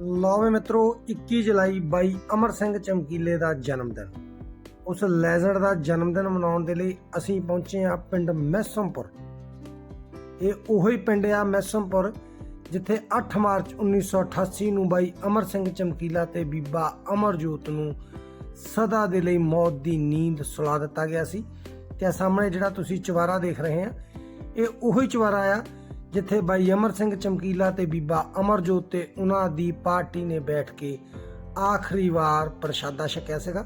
ਲਓ ਮਿੱਤਰੋ 21 ਜੁਲਾਈ ਬਾਈ ਅਮਰ ਸਿੰਘ ਚਮਕੀਲੇ ਦਾ ਜਨਮ ਦਿਨ ਉਸ ਲੈਜੈਂਡ ਦਾ ਜਨਮ ਦਿਨ ਮਨਾਉਣ ਦੇ ਲਈ ਅਸੀਂ ਪਹੁੰਚੇ ਆ ਪਿੰਡ ਮੈਸਮਪੁਰ। ਇਹ ਉਹੀ ਪਿੰਡ ਆ ਮੈਸਮਪੁਰ, ਜਿੱਥੇ 8 ਮਾਰਚ 1988 ਨੂੰ ਬਾਈ ਅਮਰ ਸਿੰਘ ਚਮਕੀਲਾ ਤੇ ਬੀਬਾ ਅਮਰਜੋਤ ਨੂੰ ਸਦਾ ਦੇ ਲਈ ਮੌਤ ਦੀ ਨੀਂਦ ਸੁਲਾ ਦਿੱਤਾ ਗਿਆ ਸੀ। ਤੇ ਸਾਹਮਣੇ ਜਿਹੜਾ ਤੁਸੀਂ ਚਵਾਰਾ ਦੇਖ ਰਹੇ ਆ ਇਹ ਉਹੀ ਚਵਾਰਾ ਆ ਜਿੱਥੇ ਬਾਈ ਅਮਰ ਸਿੰਘ ਚਮਕੀਲਾ ਤੇ ਬੀਬਾ ਅਮਰਜੋਤ ਤੇ ਉਹਨਾਂ ਦੀ ਪਾਰਟੀ ਨੇ ਬੈਠ ਕੇ ਆਖਰੀ ਵਾਰ ਪ੍ਰਸ਼ਾਦਾ ਛਕਿਆ ਸੀਗਾ।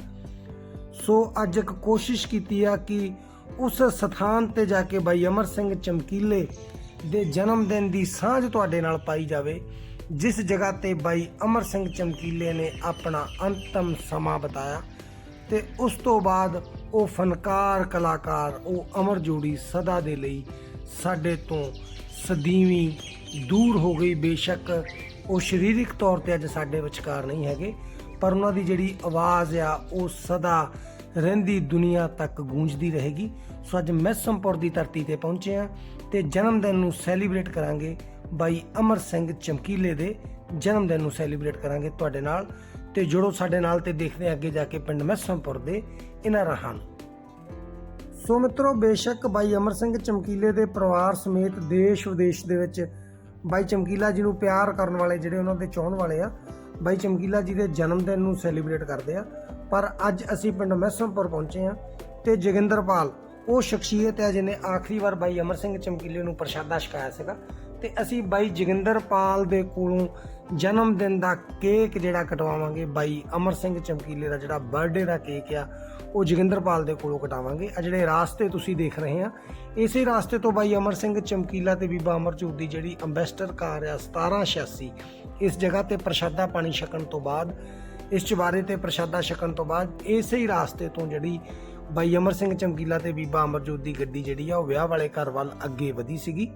ਸੋ ਅੱਜ ਇੱਕ ਕੋਸ਼ਿਸ਼ ਕੀਤੀ ਆ ਕਿ ਉਸ ਸਥਾਨ ਤੇ ਜਾ ਕੇ ਬਾਈ ਅਮਰ ਸਿੰਘ ਚਮਕੀਲੇ ਦੇ ਜਨਮ ਦਿਨ ਦੀ ਸਾਂਝ ਤੁਹਾਡੇ ਨਾਲ ਪਾਈ ਜਾਵੇ, ਜਿਸ ਜਗ੍ਹਾ ਤੇ ਬਾਈ ਅਮਰ ਸਿੰਘ ਚਮਕੀਲੇ ਨੇ ਆਪਣਾ ਅੰਤਮ ਸਮਾਂ ਬਤਾਇਆ ਤੇ ਉਸ ਤੋਂ ਬਾਅਦ ਉਹ ਫਨਕਾਰ ਕਲਾਕਾਰ ਉਹ ਅਮਰ ਜੋੜੀ ਸਦਾ ਦੇ ਲਈ ਸਾਡੇ ਤੋਂ ਸਦੀਵੀ ਦੂਰ ਹੋ ਗਈ ਬੇਸ਼ੱਕ, ਉਹ ਸਰੀਰਕ ਤੌਰ ਤੇ ਅੱਜ ਸਾਡੇ ਵਿਚਕਾਰ ਨਹੀਂ ਹੈਗੇ, ਪਰ ਉਹਨਾਂ ਦੀ ਜਿਹੜੀ ਆਵਾਜ਼ ਆ, ਉਹ ਸਦਾ ਰਹਿੰਦੀ ਦੁਨੀਆ ਤੱਕ ਗੂੰਜਦੀ ਰਹੇਗੀ। ਸੋ ਅੱਜ ਮੈਸਮਪੁਰ ਦੀ ਧਰਤੀ ਤੇ ਪਹੁੰਚੇ ਆ ਤੇ ਜਨਮ ਦਿਨ ਨੂੰ ਸੈਲੀਬ੍ਰੇਟ ਕਰਾਂਗੇ ਬਾਈ ਅਮਰ ਸਿੰਘ ਚਮਕੀਲੇ ਦੇ। ਜਨਮ ਦਿਨ ਨੂੰ ਸੈਲੀਬ੍ਰੇਟ ਕਰਾਂਗੇ ਤੁਹਾਡੇ ਨਾਲ ਤੇ ਜੁੜੋ ਸਾਡੇ ਨਾਲ ਤੇ ਦੇਖਦੇ ਹਾਂ ਅੱਗੇ ਜਾ ਕੇ ਪਿੰਡ ਮੈਸਮਪੁਰ ਦੇ ਇਹਨਾਂ ਰਾਹਾਂ ਨੂੰ। ਸੋ ਮਿੱਤਰੋ, ਬੇਸ਼ੱਕ ਬਾਈ ਅਮਰ ਸਿੰਘ ਚਮਕੀਲੇ ਦੇ ਪਰਿਵਾਰ ਸਮੇਤ ਦੇਸ਼ ਵਿਦੇਸ਼ ਦੇ ਵਿੱਚ ਬਾਈ ਚਮਕੀਲਾ ਜੀ ਨੂੰ ਪਿਆਰ ਕਰਨ ਵਾਲੇ ਜਿਹੜੇ ਉਹਨਾਂ ਦੇ ਚਾਹਣ ਵਾਲੇ ਆ, ਬਾਈ ਚਮਕੀਲਾ ਜੀ ਦੇ ਜਨਮ ਦਿਨ ਨੂੰ ਸੈਲੀਬ੍ਰੇਟ ਕਰਦੇ ਆ। ਪਰ ਅੱਜ ਅਸੀਂ ਪਿੰਡ ਮੈਸਮਪੁਰ ਪਹੁੰਚੇ ਆ ਤੇ ਜੋਗਿੰਦਰਪਾਲ, ਉਹ ਸ਼ਖਸੀਅਤ ਹੈ ਜਿਹਨੇ ਆਖਰੀ ਵਾਰ ਬਾਈ ਅਮਰ ਸਿੰਘ ਚਮਕੀਲੇ ਨੂੰ ਪ੍ਰਸ਼ਾਦਾ ਛਕਾਇਆ ਸੀਗਾ। ਤੇ ਅਸੀਂ ਬਾਈ ਜੋਗਿੰਦਰਪਾਲ ਦੇ ਕੋਲੋਂ ਜਨਮ ਦਿਨ ਦਾ ਕੇਕ ਜਿਹੜਾ ਕਟਵਾਵਾਂਗੇ, ਬਾਈ ਅਮਰ ਸਿੰਘ ਚਮਕੀਲੇ ਦਾ ਜਿਹੜਾ ਬਰਥਡੇ ਦਾ ਕੇਕ ਆ ਉਹ ਜੋਗਿੰਦਰਪਾਲ ਦੇ ਕੋਲੋਂ ਕਟਾਵਾਂਗੇ। ਆ ਜਿਹੜੇ ਰਾਸਤੇ ਤੁਸੀਂ ਦੇਖ ਰਹੇ ਆ, ਇਸੇ ਰਾਸਤੇ ਤੋਂ ਬਾਈ ਅਮਰ ਸਿੰਘ ਚਮਕੀਲਾ ਤੇ ਬੀਬਾ ਅਮਰਜੋਤ ਦੀ ਜਿਹੜੀ ਅੰਬੈਸਡਰ ਕਾਰ ਆ 1786 ਇਸ ਜਗ੍ਹਾ ਤੇ ਪ੍ਰਸ਼ਾਦਾ ਪਾਣੀ ਛਕਣ ਤੋਂ ਬਾਅਦ, ਇਸ ਚੁਬਾਰੇ ਤੇ ਪ੍ਰਸ਼ਾਦਾ ਛਕਣ ਤੋਂ ਬਾਅਦ, ਇਸੇ ਹੀ ਰਾਸਤੇ ਤੋਂ ਜਿਹੜੀ ਬਾਈ ਅਮਰ ਸਿੰਘ ਚਮਕੀਲਾ ਤੇ ਬੀਬਾ ਅਮਰਜੋਤ ਦੀ ਗੱਡੀ ਜਿਹੜੀ ਆ, ਉਹ ਵਿਆਹ ਵਾਲੇ ਘਰ ਵੱਲ ਅੱਗੇ ਵਧੀ ਸੀਗੀ।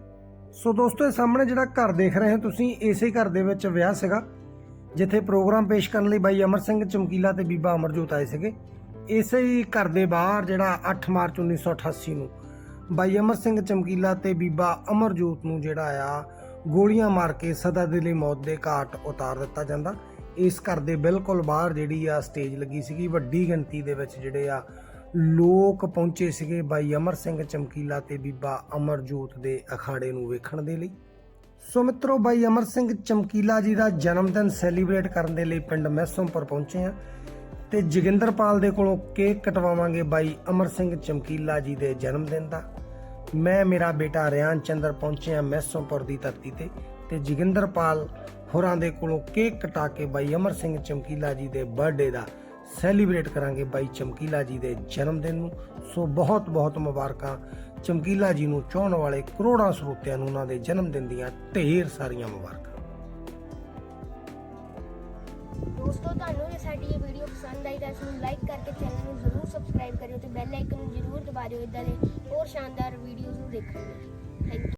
ਸੋ ਦੋਸਤੋ, ਇਹ ਸਾਹਮਣੇ ਜਿਹੜਾ ਘਰ ਦੇਖ ਰਹੇ ਹੋ ਤੁਸੀਂ, ਇਸੇ ਘਰ ਦੇ ਵਿੱਚ ਵਿਆਹ ਸੀਗਾ, ਜਿੱਥੇ ਪ੍ਰੋਗਰਾਮ ਪੇਸ਼ ਕਰਨ ਲਈ ਬਾਈ ਅਮਰ ਸਿੰਘ ਚਮਕੀਲਾ ਤੇ ਬੀਬਾ ਅਮਰਜੋਤ ਆਏ ਸੀਗੇ। ਇਸੇ ਹੀ ਘਰ ਦੇ ਬਾਹਰ ਜਿਹੜਾ 8 ਮਾਰਚ 1988 ਨੂੰ ਬਾਈ ਅਮਰ ਸਿੰਘ ਚਮਕੀਲਾ ਤੇ ਬੀਬਾ ਅਮਰਜੋਤ ਨੂੰ ਜਿਹੜਾ ਆ, ਗੋਲੀਆਂ ਮਾਰ ਕੇ ਸਦਾ ਦੇ ਲਈ ਮੌਤ ਦੇ ਘਾਟ ਉਤਾਰ ਦਿੱਤਾ ਜਾਂਦਾ। ਇਸ ਘਰ ਦੇ ਬਿਲਕੁਲ ਬਾਹਰ ਜਿਹੜੀ ਆ ਸਟੇਜ ਲੱਗੀ ਸੀਗੀ, ਵੱਡੀ ਗਿਣਤੀ ਦੇ ਵਿੱਚ ਜਿਹੜੇ ਆ ਲੋਕ ਪਹੁੰਚੇ ਸੀਗੇ ਬਾਈ ਅਮਰ ਸਿੰਘ ਚਮਕੀਲਾ ਤੇ ਬੀਬਾ ਅਮਰਜੋਤ ਦੇ ਅਖਾੜੇ ਨੂੰ ਵੇਖਣ ਦੇ ਲਈ। ਸੋ ਮਿੱਤਰੋ, ਬਾਈ ਅਮਰ ਸਿੰਘ ਚਮਕੀਲਾ ਜੀ ਦਾ ਜਨਮ ਦਿਨ ਸੈਲੀਬ੍ਰੇਟ ਕਰਨ ਦੇ ਲਈ ਪਿੰਡ ਮੈਸੋਂਪੁਰ ਪਹੁੰਚੇ ਆ ਤੇ ਜੋਗਿੰਦਰਪਾਲ ਦੇ ਕੋਲੋਂ ਕੇਕ ਕਟਵਾਵਾਂਗੇ ਬਾਈ ਅਮਰ ਸਿੰਘ ਚਮਕੀਲਾ ਜੀ ਦੇ ਜਨਮ ਦਿਨ ਦਾ। ਮੈਂ, ਮੇਰਾ ਬੇਟਾ ਰਿਆਨ ਚੰਦਰ ਪਹੁੰਚੇ ਆ ਮੈਸੋਂਪੁਰ ਦੀ ਧਰਤੀ ਤੇ ਤੇ ਜੋਗਿੰਦਰਪਾਲ ਹੋਰਾਂ ਦੇ ਕੋਲੋਂ ਕੇਕ ਕਟਾ ਕੇ ਬਾਈ ਅਮਰ ਸਿੰਘ ਚਮਕੀਲਾ ਜੀ ਦੇ ਬਰਥਡੇ ਦਾ ਸੈਲੀਬ੍ਰੇਟ ਕਰਾਂਗੇ ਬਾਈ ਚਮਕੀਲਾ ਜੀ ਦੇ ਜਨਮ ਦਿਨ ਨੂੰ। ਸੋ ਬਹੁਤ ਬਹੁਤ ਮੁਬਾਰਕਾਂ। ਚਮਕੀਲਾ ਜੀ ਨੂੰ ਚਾਹਣ ਵਾਲੇ ਕਰੋੜਾਂ ਸਰੋਤਿਆਂ ਨੂੰ ਉਹਨਾਂ ਦੇ ਜਨਮ ਦਿਨ ਦੀਆਂ ਢੇਰ ਸਾਰੀਆਂ ਮੁਬਾਰਕਾਂ। ਦੋਸਤੋ, ਤੁਹਾਨੂੰ ਜੇ ਸਾਡੀ ਇਹ ਵੀਡੀਓ ਪਸੰਦ ਆਈ ਤਾਂ ਇਸ ਨੂੰ ਲਾਈਕ ਕਰਕੇ ਚੈਨਲ ਨੂੰ ਜ਼ਰੂਰ ਸਬਸਕ੍ਰਾਈਬ ਕਰਿਓ ਤੇ ਬੈਲ ਆਈਕਨ ਨੂੰ ਜ਼ਰੂਰ ਦਬਾ ਦਿਓ ਇਦਾਂ ਦੇ ਹੋਰ ਸ਼ਾਨਦਾਰ ਵੀਡੀਓਜ਼ ਨੂੰ ਦੇਖਣ ਲਈ। Thank you